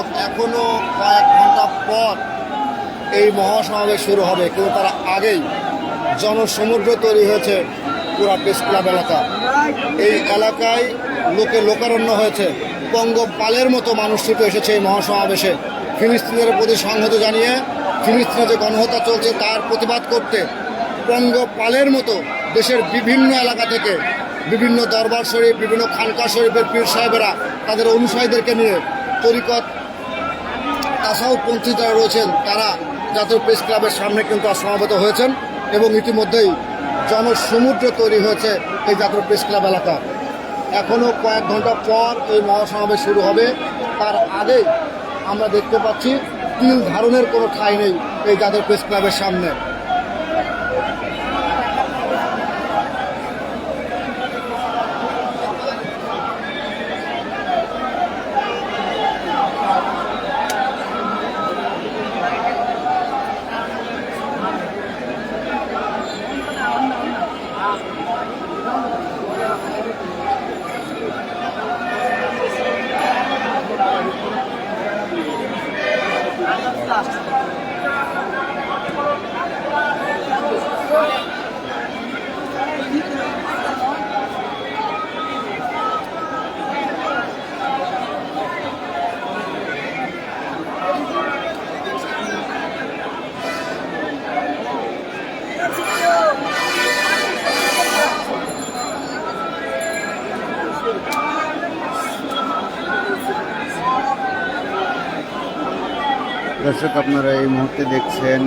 দর্শক, এখনও কয়েক ঘণ্টা পর এই মহাসমাবেশ শুরু হবে। কিন্তু তার আগেই জনসমুদ্র তৈরি হয়েছে পুরা প্রেস ক্লাব এলাকা। এই এলাকায় লোকে লোকারণ্য হয়েছে। পঙ্গপালের মতো মানুষ ছুটে এসেছে এই মহাসমাবেশে। ফিলিস্তিনের প্রতি সংহতি জানিয়ে ফিলিস্তিনে যে গণহত্যা চলছে তার প্রতিবাদ করতে পঙ্গপালের মতো দেশের বিভিন্ন এলাকা থেকে বিভিন্ন দরবার শরীফ, বিভিন্ন খানকা শরীফের পীর সাহেবেরা তাদের অনুসারীদেরকে নিয়ে তরিকত তাসাউপন্থী যারা রয়েছেন, তারা জাতীয় প্রেস ক্লাবের সামনে কিন্তু সমাবেত হয়েছেন এবং ইতিমধ্যেই জনসমুদ্র তৈরি হয়েছে এই জাতীয় প্রেস ক্লাব এলাকা। এখনও কয়েক ঘণ্টা পর এই মহাসমাবেশ শুরু হবে। তার আগে আমরা দেখতে পাচ্ছি তিল ধারণের কোনো ঠাঁই নেই এই জাতীয় প্রেস ক্লাবের সামনে। দর্শক, আপনারা এই মুহূর্তে দেখছেন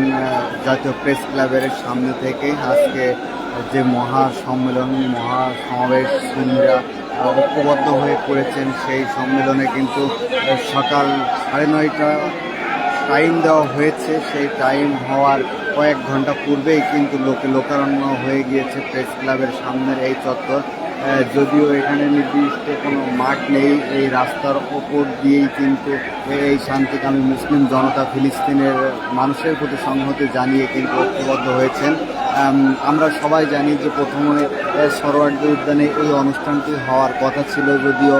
জাতীয় প্রেস ক্লাবের সামনে থেকে আজকে যে মহা সম্মেলন মহা সমাবেশ সুন্দরা ঐক্যবদ্ধ হয়ে পড়েছেন সেই সম্মেলনে কিন্তু সকাল সাড়ে নয়টা টাইম দেওয়া হয়েছে। সেই টাইম হওয়ার কয়েক ঘণ্টা পূর্বেই কিন্তু লোকে লোকারণ্য হয়ে গিয়েছে প্রেস ক্লাবের সামনের এই চত্বর। যদিও এখানে নির্দিষ্ট কোনো মাঠ নেই, এই রাস্তার ওপর দিয়েই কিন্তু এই শান্তিকামী মুসলিম জনতা ফিলিস্তিনের মানুষের প্রতি সংহতি জানিয়ে কিন্তু ঐক্যবদ্ধ হয়েছেন। আমরা সবাই জানি যে প্রথমে সরোয়ার্দী উদ্যানে এই অনুষ্ঠানটি হওয়ার কথা ছিল, যদিও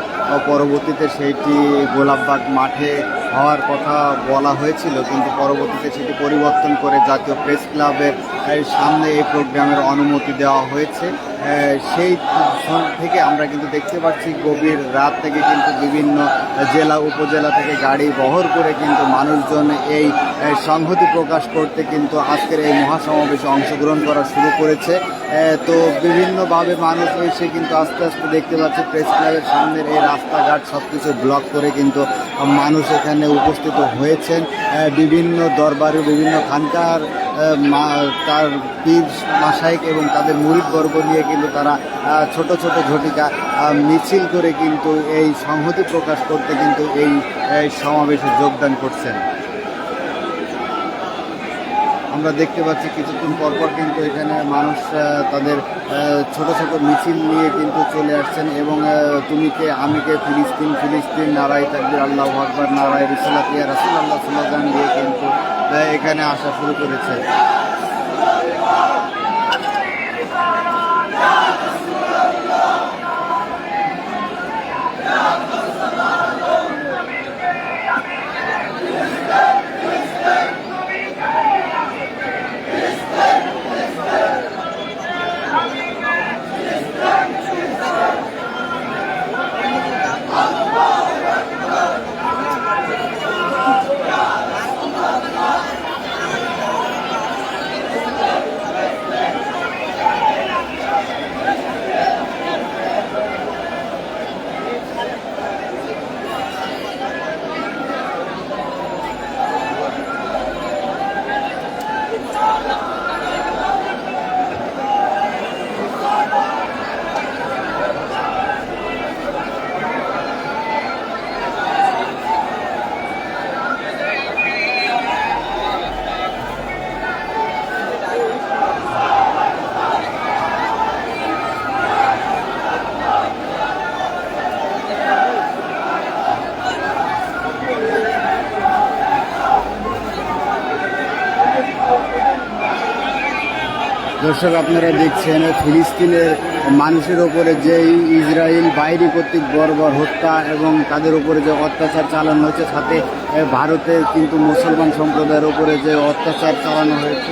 পরবর্তীতে সেইটি গোলাপবাগ মাঠে হওয়ার কথা বলা হয়েছিল, কিন্তু পরবর্তীতে সেটি পরিবর্তন করে জাতীয় প্রেস ক্লাবের সামনে এই প্রোগ্রামের অনুমতি দেওয়া হয়েছে। সেই থেকে আমরা কিন্তু দেখতে পাচ্ছি, গভীর রাত থেকে কিন্তু বিভিন্ন জেলা, উপজেলা থেকে গাড়ি বহর করে কিন্তু মানুষজন এই সংহতি প্রকাশ করতে কিন্তু আজকের এই মহাসমাবেশে অংশগ্রহণ করা শুরু করেছে। তো বিভিন্নভাবে মানুষ এসে কিন্তু আস্তে আস্তে দেখতে পাচ্ছে, প্রেস ক্লাবের সামনের এই রাস্তাঘাট সব কিছু ব্লক করে কিন্তু মানুষ এখানে উপস্থিত হয়েছেন। বিভিন্ন দরবারে বিভিন্ন খানকার তার পীর মাসাইক এবং তাদের মুরিদ বর্গ নিয়ে কিন্তু তারা ছোট ছোট ঝটিকা মিছিল করে কিন্তু এই সংহতি প্রকাশ করতে কিন্তু এই সমাবেশে যোগদান করছেন। আমরা দেখতে পাচ্ছি কিছুক্ষণ পরপর কিন্তু এখানে মানুষ তাদের ছোট ছোট মিছিল নিয়ে কিন্তু চলে আসছেন এবং তুমি কে, আমি কে, ফিলিস্তিন ফিলিস্তিন, নারায় তাকবির, আল্লাহ আকবর, নারায় রিসালাত রাসুল আল্লাহ স্লোগান দিয়ে কিন্তু এখানে আসা শুরু করেছে। দর্শক, আপনারা দেখছেন ফিলিস্তিনের মানুষের ওপরে যে ইসরায়েল বাইরে কর্তৃক বর্বর হত্যা এবং তাদের উপরে যে অত্যাচার চালানো হয়েছে, সাথে ভারতের ভারতে কিন্তু মুসলমান সম্প্রদায়ের ওপরে যে অত্যাচার চালানো হয়েছে।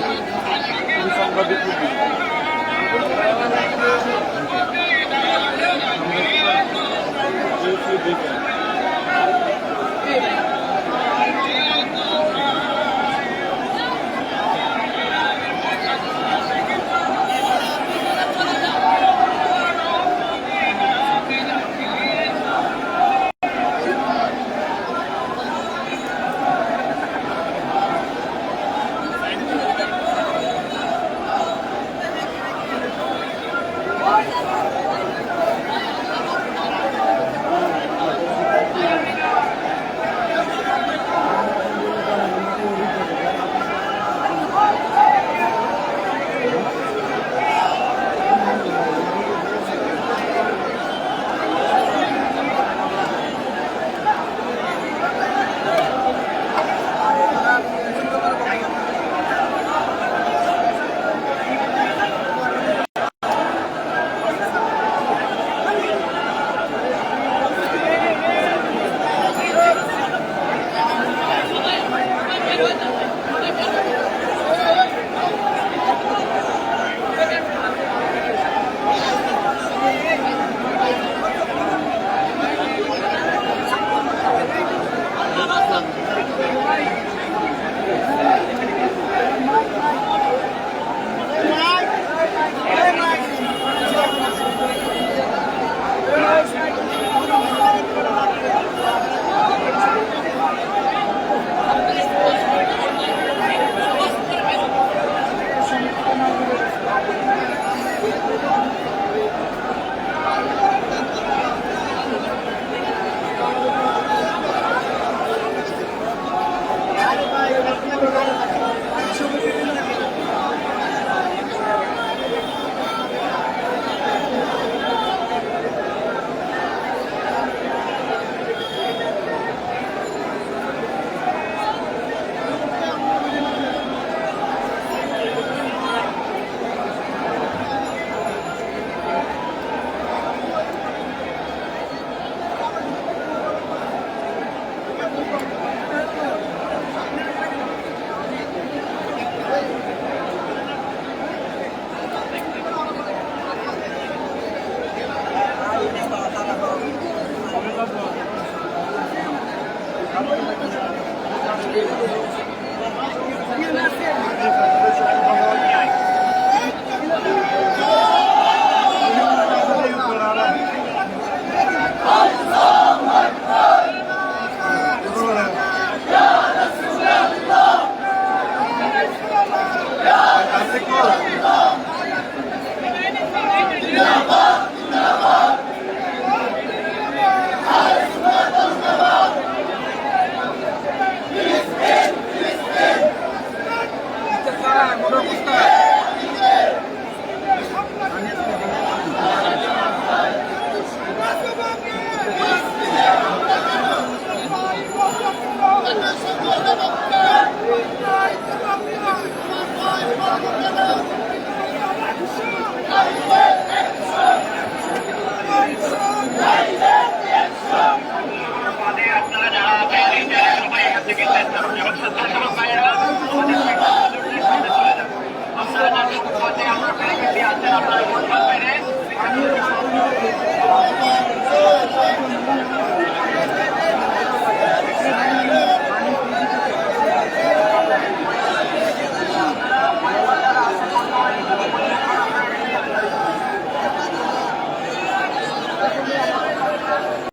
Thank you. আপনারা